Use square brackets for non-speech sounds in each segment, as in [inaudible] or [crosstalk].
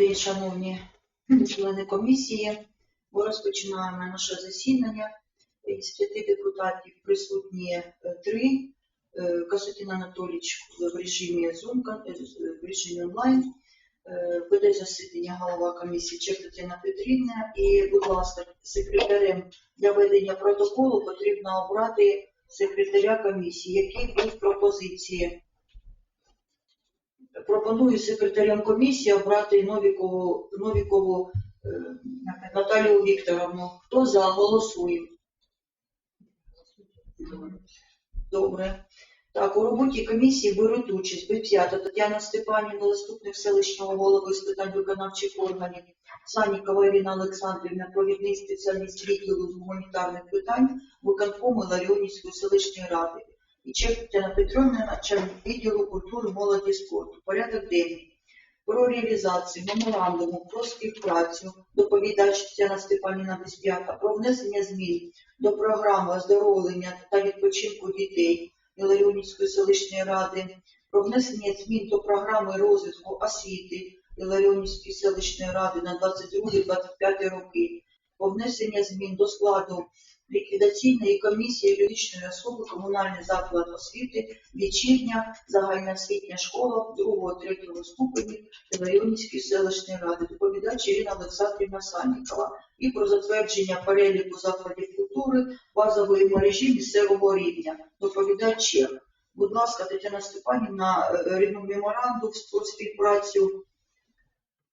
день, шановні члени комісії. Ми розпочинаємо наше засідання. Із п'яти депутатів присутні е, три. Е, Костянтин Анатолійович в режимі Zoom, е, в режимі онлайн. Е, Веде засідання голова комісії Чех Петрівна. І, будь ласка, секретарем для ведення протоколу потрібно обрати секретаря комісії. Які будуть пропозиції? Пропоную секретарем комісії обрати Новікову, Новікову е, Наталію Вікторовну. Хто за? Голосує. Добре. Так, у роботі комісії беруть участь Беп'ята Тетяна Степанівна, заступник селищного голови з питань виконавчих органів, Санікова Ірина Олександрівна, провідний спеціаліст відділу з гуманітарних питань виконкому Ларіонівської селищної ради. І Тетяна Петровна, начальник відділу культури, молоді і спорту. Порядок денний. Про реалізацію меморандуму про співпрацю доповідач Тетяна Степанівна Безп'ята про внесення змін до програми оздоровлення та відпочинку дітей Іларіонівської селищної ради, про внесення змін до програми розвитку освіти Іларіонівської селищної ради на 22-25 роки, про внесення змін до складу ліквідаційної комісії юридичної особи комунальний заклад освіти, вечірня загальноосвітня школа 2-3 ступенів Іларіонівської селищної ради, доповідач Ірина Олександрівна Саннікова і про затвердження переліку закладів культури базової мережі місцевого рівня. Доповідач Чех. Будь ласка, Тетяна Степанівна, е, рівну меморандум про співпрацю.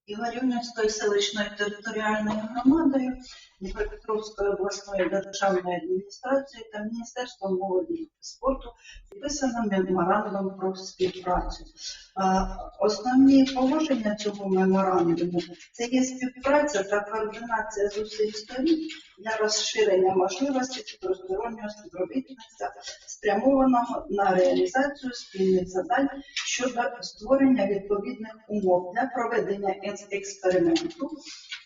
Ігорівнівської селищної територіальної громадою, Дніпропетровської обласної державної адміністрації та Міністерством молоді і спорту підписано меморандум про співпрацю. Основні положення цього меморандуму це є співпраця та координація зусиль сторін для розширення можливостей двостороннього співробітництва, спрямованого на реалізацію спільних завдань щодо створення відповідних умов для проведення експерименту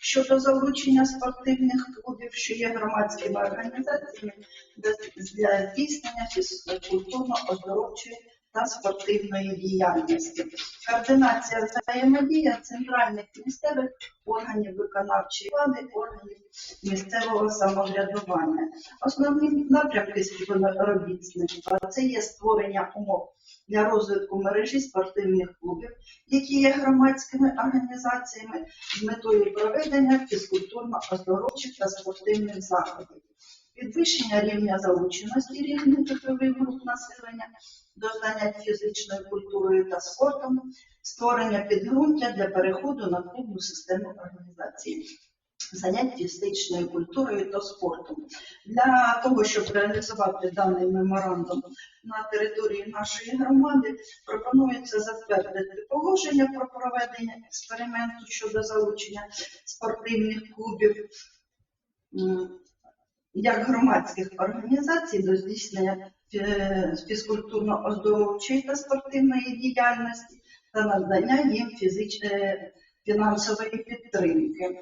щодо залучення спортивних клубів, що є громадськими організаціями для- здійснення фізкультурно-оздоровчої та спортивної діяльності. Координація взаємодія центральних місцевих органів виконавчої влади, органів місцевого самоврядування. Основні напрямки співробітництва це є створення умов для розвитку мережі спортивних клубів, які є громадськими організаціями з метою проведення фізкультурно-оздоровчих та спортивних заходів, підвищення рівня залученості різних житлових груп населення до занять фізичною культурою та спортом, створення підґрунтя для переходу на клубну систему організації. Занять фізичною культурою та спортом для того, щоб реалізувати даний меморандум на території нашої громади, пропонується затвердити положення про проведення експерименту щодо залучення спортивних клубів як громадських організацій до здійснення е, фізкультурно-оздоровчої та спортивної діяльності та надання їм фізич... е, фінансової підтримки.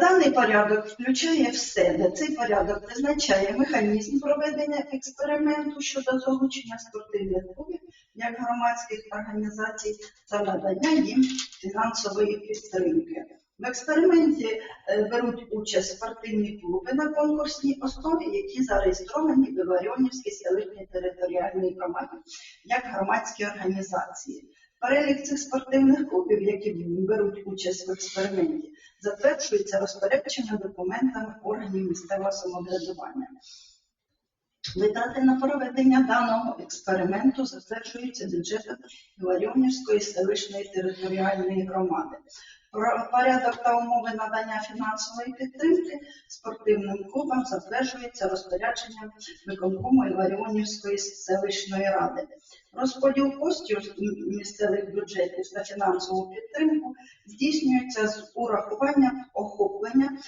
Даний порядок включає все, де цей порядок визначає механізм проведення експерименту щодо залучення спортивних клубів як громадських організацій та надання їм фінансової підтримки. В експерименті е, беруть участь спортивні клуби на конкурсній основі, які зареєстровані в Іваріонівській селищній територіальній громаді як громадські організації. Перелік цих спортивних клубів, які беруть участь в експерименті, затверджується розпорядчими документами органів місцевого самоврядування. Витрати на проведення даного експерименту затверджуються бюджетом Іваріонівської селищної територіальної громади. Порядок та умови надання фінансової підтримки спортивним клубам затверджується розпорядженням виконкому Іваріонівської селищної ради. Розподіл коштів місцевих бюджетів та фінансову підтримку здійснюється з урахуванням охоплення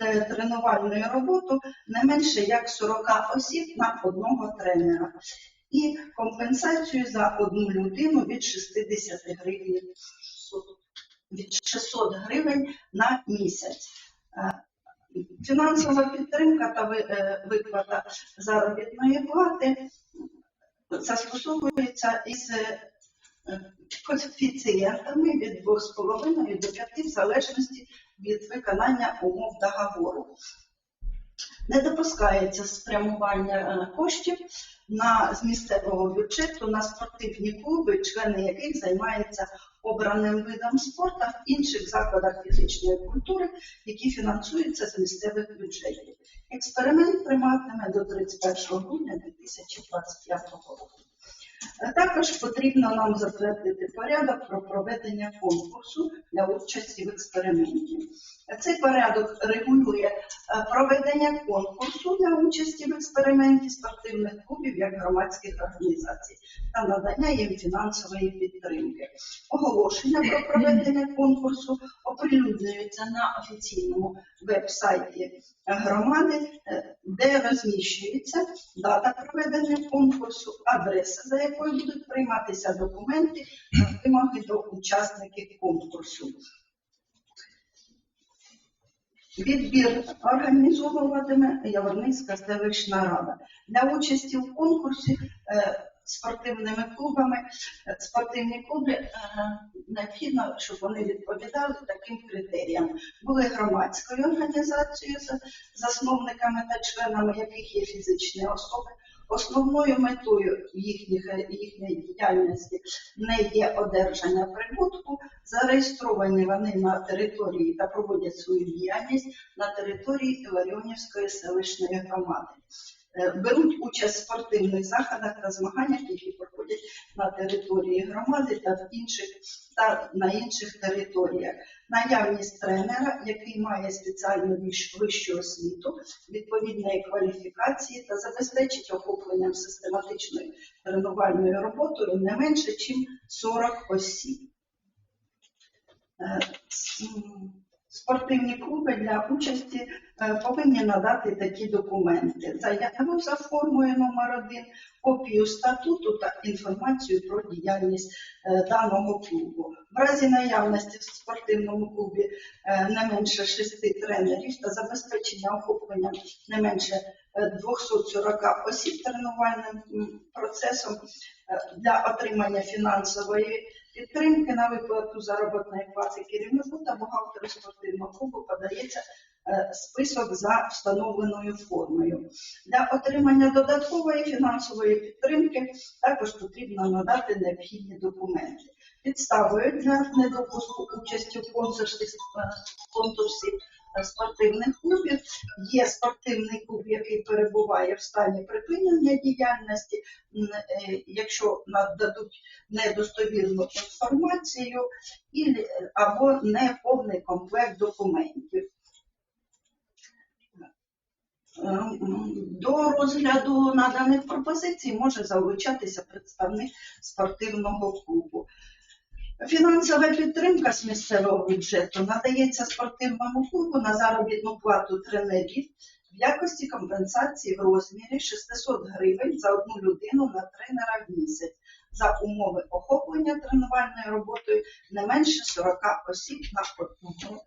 та тренувальної роботи не менше як 40 осіб на одного тренера і компенсацію за одну людину від 60 гривень від 600 гривень на місяць. Е, Фінансова підтримка та е, виплата заробітної плати застосовується із е, е, коефіцієнтами від 2,5 до 5 в залежності від виконання умов договору. Не допускається спрямування е, коштів на з місцевого бюджету на спортивні клуби, члени яких займаються обраним видом спорту в інших закладах фізичної культури, які фінансуються з місцевих бюджетів. Експеримент триватиме до 31 грудня 2025 року. Е, Також потрібно нам затвердити порядок про проведення конкурсу для участі в експерименті. Цей порядок регулює е, проведення конкурсу для участі в експерименті спортивних клубів як громадських організацій та надання їм фінансової підтримки. Оголошення про проведення конкурсу оприлюднюється на офіційному веб-сайті громади, е, де розміщується дата проведення конкурсу, адреса, за якою будуть прийматися документи та вимоги до учасників конкурсу. Відбір організовуватиме Яворницька селищна рада. Для участі в конкурсі е, спортивними клубами, е, спортивні клуби е, необхідно, щоб вони відповідали таким критеріям. Були громадською організацією засновниками та членами яких є фізичні особи. Основною метою їхніх, їхньої діяльності не є одержання прибутку, зареєстровані вони на території та проводять свою діяльність на території Іларіонівської селищної громади. Е, Беруть участь в спортивних заходах та змаганнях, які проходять на території громади та в інших та на інших територіях. Наявність тренера, який має спеціальну вищу освіту, відповідної кваліфікації та забезпечить охопленням систематичною тренувальною роботою не менше, ніж 40 осіб. Спортивні клуби для участі е, повинні надати такі документи. Заяву за формою номер 1 копію статуту та інформацію про діяльність е, даного клубу. В разі наявності в спортивному клубі е, не менше шести тренерів та забезпечення охоплення не менше е, 240 осіб тренувальним процесом для отримання фінансової підтримки на виплату заробітної плати керівнику та бухгалтеру спортивного клубу подається е, список за встановленою формою. Для отримання додаткової фінансової підтримки також потрібно надати необхідні документи. Підставою для недопуску участі в конкурсі, е, спортивних клубів є спортивний клуб, який перебуває в стані припинення діяльності, е, якщо нададуть недостовірну інформацію і, або неповний комплект документів. До розгляду наданих пропозицій може залучатися представник спортивного клубу. Фінансова підтримка з місцевого бюджету надається спортивному клубу на заробітну плату тренерів в якості компенсації в розмірі 600 гривень за одну людину на тренера в місяць за умови охоплення тренувальною роботою не менше 40 осіб на одного,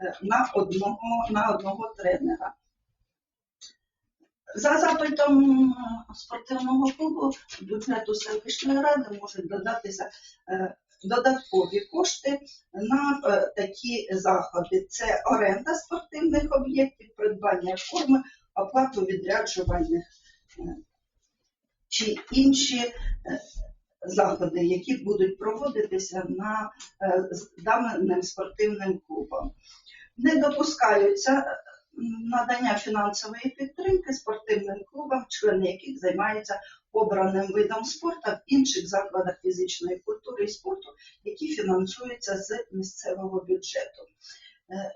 е, на одного, на одного тренера. За запитом спортивного клубу бюджету селищної ради можуть додатися е, додаткові кошти на е, такі заходи. Це оренда спортивних об'єктів, придбання форми, оплату відряджувальних е, чи інші е, заходи, які будуть проводитися на даним спортивним клубом. Не допускаються надання фінансової підтримки спортивним клубам, члени яких займаються обраним видом спорту в інших закладах фізичної культури і спорту, які фінансуються з місцевого бюджету. Е,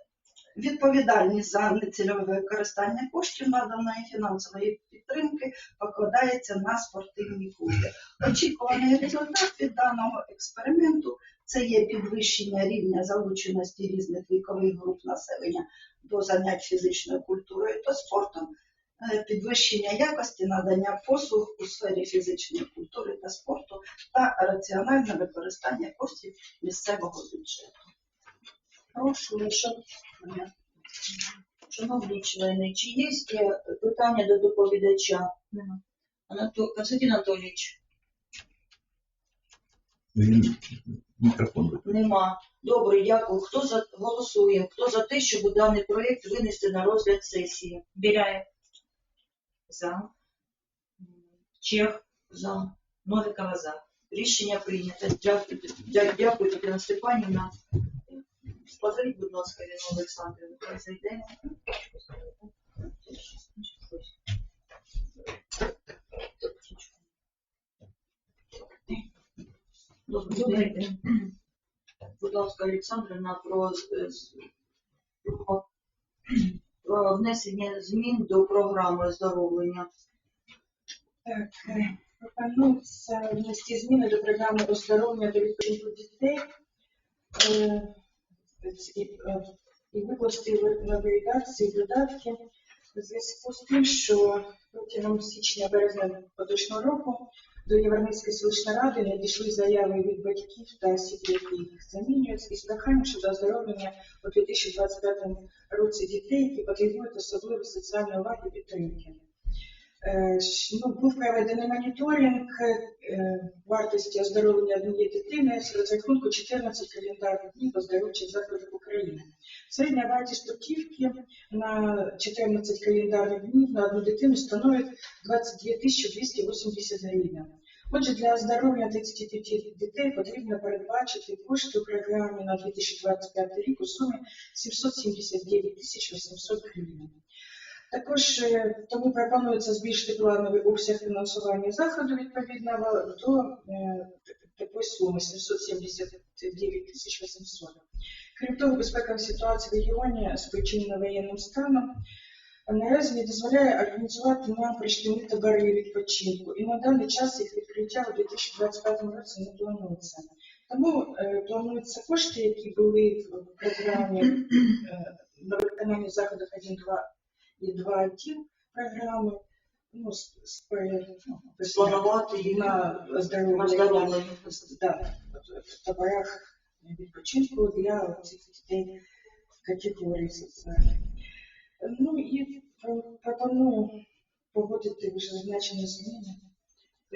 Відповідальність за нецільове використання коштів наданої фінансової підтримки покладається на спортивні клуби. Очікуваний результат від даного експерименту це є підвищення рівня залученості різних вікових груп населення до занять фізичною культурою та спортом, підвищення якості надання послуг у сфері фізичної культури та спорту та раціональне використання коштів місцевого бюджету. Прошу, якщо шановні члени, чи є е, питання до доповідача? Константин Анатолійович. Мікрофон. Нема. Добре, дякую. Хто за голосує? Хто за те, щоб даний проєкт винести на розгляд сесії? Біляєв. За. Чех. За. Новикова за. Рішення прийнято. Дякую, дя- дякую Тетяна Степанівна. Складіть, будь ласка, Ірину Олександрівну, хай зайде. Добрий день. день. Будь ласка, Олександрівна, про, з- з- про, про внесення змін до програми оздоровлення. Так, е, пропонується внести зміни до програми оздоровлення та відпочинку дітей е, і, е, викласти новій редакції додатки в зв'язку з тим, що протягом січня-березня поточного року до Європейської селищної ради надійшли заяви від батьків та осіб, які їх замінюють, із проханням щодо оздоровлення у 2025 році дітей, які потребують особливої соціальної уваги і підтримки. Е, ну, був проведений моніторинг е, вартості оздоровлення однієї дитини з розрахунку 14 календарних днів оздоровчих закладів України. Середня вартість путівки на 14 календарних днів на одну дитину становить 22 280 гривень. Отже, для оздоровлення 35 дітей потрібно передбачити кошти у програмі на 2025 рік у сумі 779 800 гривень. Також е, тому пропонується збільшити плановий обсяг фінансування заходу відповідного до е, такої суми 779 тисяч 800. Крім того, безпекова ситуація в регіоні спричинена воєнним станом наразі не дозволяє організувати нам пришкільні табори відпочинку, і на даний час їх відкриття у 2025 році не планується. Тому е, плануються кошти, які були в програмі на виконання заходів 1, 2 і 2 1 програми, ну, з, з, ну, Планувати їх на оздоровлення. да, в таборах відпочинку для цих дітей категорії соціальних. Ну і пропоную погодити вже зазначені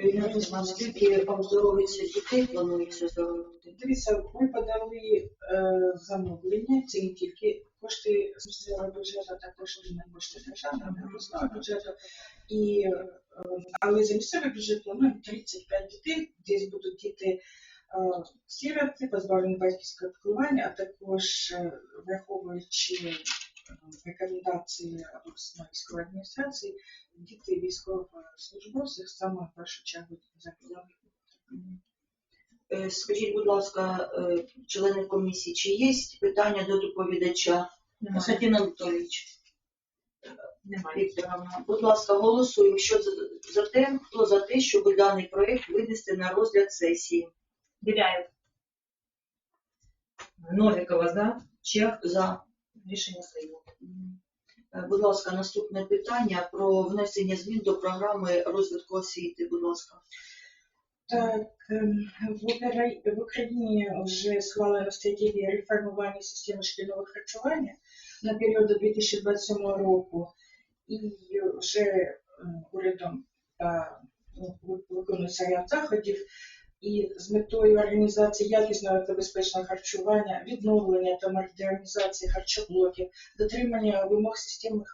зміни. Ірина, Скільки оздоровиться дітей планується оздоровити? Дивіться, ми подали е, замовлення, це не тільки кошти місцевого бюджету, також і на кошти державного обласного бюджету. І, е, але за місцевий бюджет плануємо 35 дітей, десь будуть діти е, сіроти, позбавлені батьківського піклування, а також е, враховуючи рекомендації військової адміністрації, діти військовослужбовців саме в першу чергу закладів. Скажіть, будь ласка, е, члени комісії, чи є питання до доповідача? Константин Анатолійович, Немає. Будь ласка, голосуємо. Що за, за те, хто за те, щоб даний проєкт винести на розгляд сесії? Біляєв. Новикова за. Чех. За. Рішення прийнято. Е, Будь ласка, наступне питання про внесення змін до програми розвитку освіти. Будь ласка. Так, ем, в Украї- в Україні вже схвалена стратегія реформування системи шкільного харчування на період до 2027 року, і вже е, урядом ну, ви- виконується ряд заходів. І з метою організації якісного та безпечного харчування, відновлення та модернізації харчоблоків, дотримання вимог системи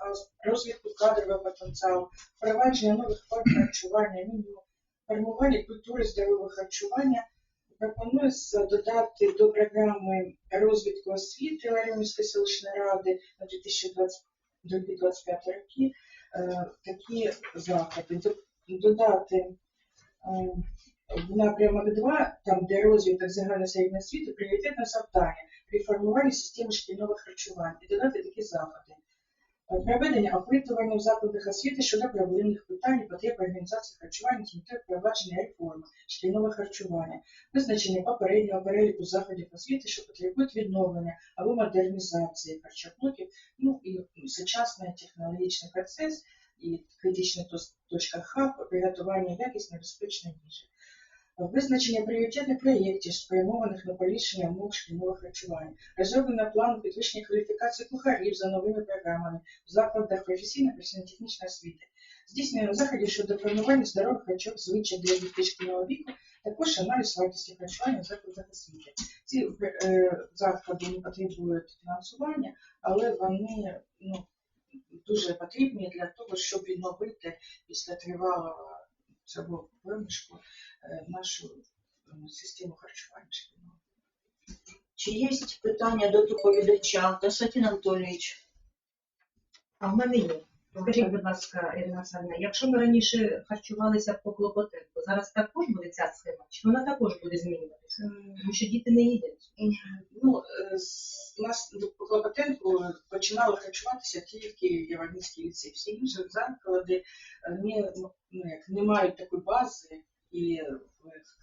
розвитку кадрового потенціалу, впровадження нових форм харчування, мінімум формування культури здорового харчування пропонується додати до програми розвитку освіти Ларіонської селищної ради на 2022-2025 роки е, такі заходи. До- Додати е, в напрямок 2, там де розвиток загальної середньої освіти, пріоритетне завдання при формуванні системи шкільного харчування і додати такі заходи. Е, Проведення опитування в закладах освіти щодо проблемних питань і потреб організації харчування метою впровадження реформи шкільного харчування, визначення попереднього переліку заходів освіти, що потребують відновлення або модернізації харчоблоків, ну і сучасний технологічний процес і критична точка хаб приготування якісної безпечної їжі. Визначення пріоритетних проєктів, спрямованих на поліпшення умов шкільного харчування, розроблення плану підвищення кваліфікації кухарів за новими програмами в закладах професійно-професійно-технічної освіти, Здійснюємо заходи щодо формування здорових харчових звичай для дітей шкільного віку, також аналіз вартості харчування в закладах освіти. Ці е, заходи не потребують фінансування, але вони ну, дуже потрібні для того, щоб відновити після тривалого цього вимішку нашу е, систему харчування шкільного. Чи є питання до доповідача? Константин Анатолійович. А в мене є. Скажіть, будь ласка, Ірина Оксана, якщо ми раніше харчувалися по Клопотенку, зараз також буде ця схема? Чи вона також буде змінюватися? Тому що діти не їдять. Ну, е, у нас в Клопотенку починали харчуватися тільки Євангельський ліцей. Всі інші заклади е, не, ну, як, не мають такої бази і е,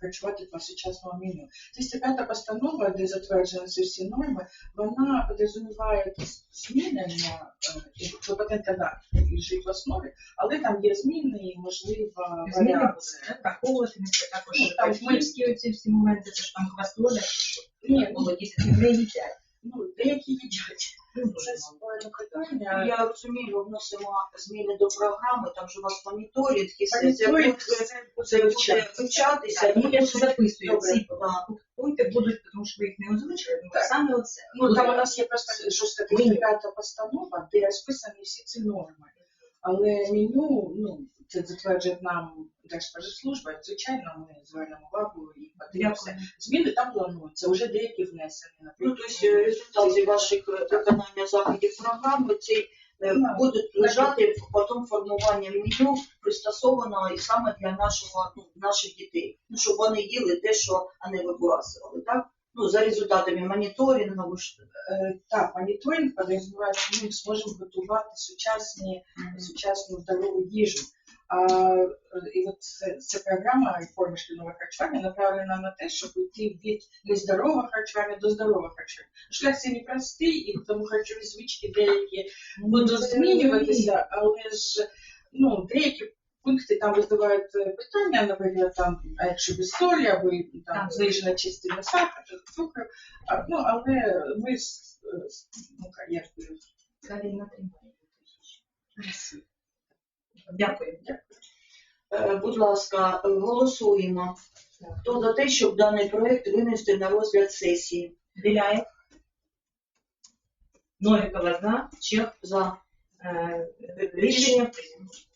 харчувати по сучасному меню. 305 постанова, де затверджені ці всі норми, вона підрозуміває якісь зміни на е, і Клопотенка да, лежить в основі, але там є зміни і можливо Зміни варіації. враховувати також Ну, там батьківські оці всі моменти, це ж там хвастоля, Ні, ну, було 10 не їдять. Ну, деякі їдять. Ну, спорне питання. Я розумію, вносимо зміни до програми, там же у вас моніторинг, якщо це буде, вивчатися. Ну, я ж записую ці пункти будуть, тому що ви їх не озвучили, але саме оце. Ну, там у нас є просто 35 постанова, де розписані всі ці норми. Але меню, ну, це затверджує нам Держспоживслужба, звичайно, ми звернемо увагу і подивимося. Зміни там плануються, вже деякі внесені. Ну, тобто е, результати ваших е, виконання заходів програми ці е, Ну, будуть лежати потім формування меню пристосовано і саме для нашого ну, наших дітей. Ну щоб вони їли те, що вони вибрасували, так? Ну за результатами моніторингу. Так, моніторинг підрозуміває, що ми зможемо готувати сучасні сучасну здорову їжу. А, і от ця програма реформи шкільного харчування направлена на те, щоб йти від нездорового харчування до здорового харчування. Шлях це непростий, і тому харчові звички деякі будуть змінюватися, але ж ну, деякі пункти там визивають е, питання, наприклад, там, а якщо без солі, або там знижена частина сахару, цукру, а, ну, але ми ну, як Каріна тримає. Дякую. Е, Будь ласка, голосуємо. Хто за те, щоб даний проект винести на розгляд сесії? Біляєв. Новікова за. Чех. За. Е, Рішення прийнято.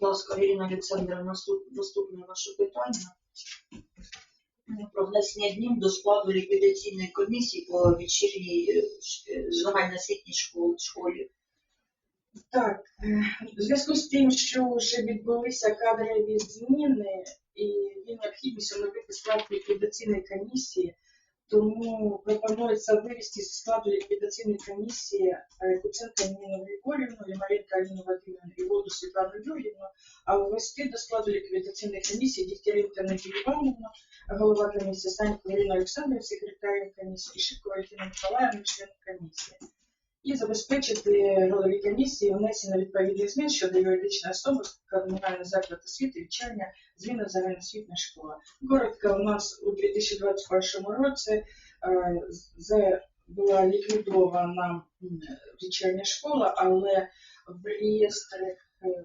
Будь ласка, Ірина Олександрівна, наступне ваше питання. Про внесення змін до складу ліквідаційної комісії по вечірній е, е, загальноосвітній школі. Так, е, в зв'язку з тим, що вже відбулися кадрові зміни і є необхідність оновити склад ліквідаційної комісії, тому пропонується вивести зі складу ліквідаційної комісії Куценко Куценка Ніну Григорівну, Лімаренко Аліну Вадимівну і Воду Світлану Юрівну, а ввести до складу ліквідаційної комісії Дігтяренка Надію Івановну, голова комісії Санько Ірина Олександрів, секретарем комісії, і Шибко Валентина Миколаївна, член комісії і забезпечити голові комісії внесення відповідних змін щодо юридичної особи комунальний заклад освіти вечірня зміни загальноосвітня школа. Коротко, у нас у 2021 році е, була ліквідована вечірня школа, але в реєстрі е,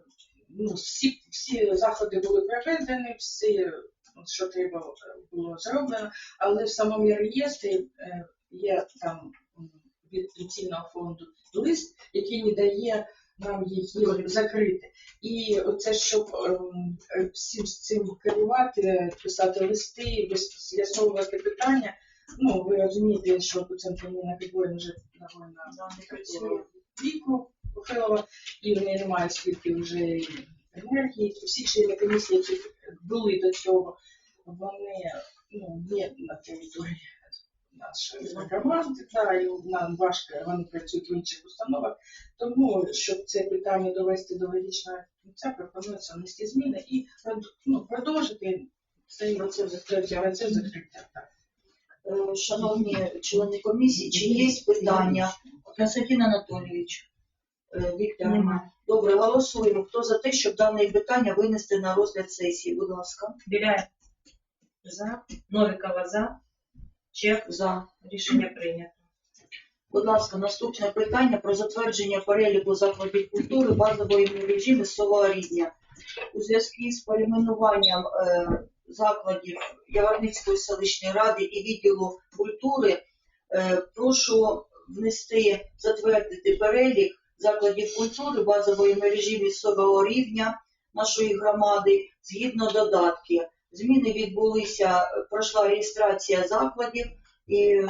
ну, всі, всі заходи були проведені, всі, що треба було зроблено, але в самому реєстрі е, є там від пенсійного фонду лист, який не дає нам її закрити. І оце, щоб ем, е, всім з цим керувати, писати листи, з'ясовувати питання. Ну, ви розумієте, що Куценко Ніна Григорівна вже довольно працює віку похилого, і в неї немає скільки вже енергії. Всі члени комісії, які були до цього, вони ну, є на території нашої громади, та, і нам важко, вони працюють в інших установах. Тому, щоб це питання довести до логічного кінця, пропонується внести зміни і ну, продовжити цей процес закриття. Процес закриття. Так. Е, Шановні члени комісії, чи є питання? Константин Анатолійович, е, Віктор. Нема. Добре, голосуємо. Хто за те, щоб дане питання винести на розгляд сесії? Будь ласка. Біляєв. За. Новікова за. Чех. За. Рішення прийнято. Будь ласка, наступне питання про затвердження переліку закладів культури базової мережі місцевого рівня. У зв'язку з перейменуванням е, закладів Яворницької селищної ради і відділу культури е, прошу внести, затвердити перелік закладів культури базової мережі місцевого рівня нашої громади згідно додатків. Зміни відбулися, пройшла реєстрація закладів і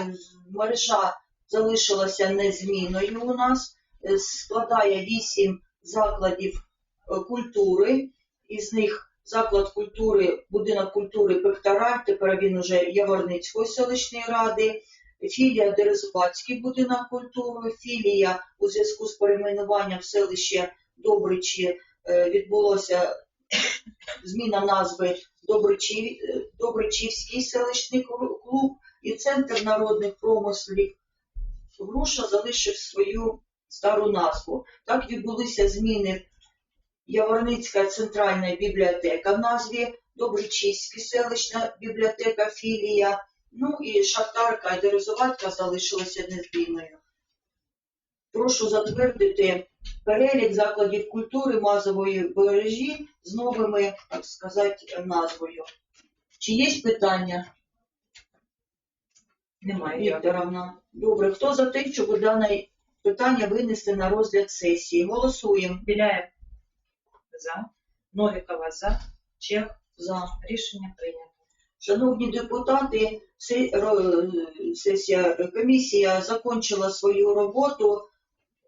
мережа залишилася незмінною у нас, складає 8 закладів е, культури, із них заклад культури, будинок культури Пектораль, тепер він уже Яворницької селищної ради, філія Дерезубацький будинок культури, філія у зв'язку з перейменуванням в селище Добричі е, відбулося [coughs] зміна назви Добричів, е, Добричівський селищний клуб і Центр народних промислів Груша залишив свою стару назву. Так відбулися зміни Яворницька центральна бібліотека в назві Добричівська селищна бібліотека філія. Ну і Шахтарка і Дерезуватка залишилася незмінною. Прошу затвердити перелік закладів культури мазової мережі з новими, так сказати, назвою. Чи є питання, Немає. Вікторовна? Добре, хто за те, щоб дане питання винести на розгляд сесії? Голосуємо Біляєв за, Новікова за, Чех за. рішення прийнято. Шановні депутати, сесія комісія закінчила свою роботу.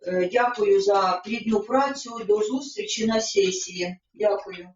Е, Дякую за плідну працю. До зустрічі на сесії. Дякую.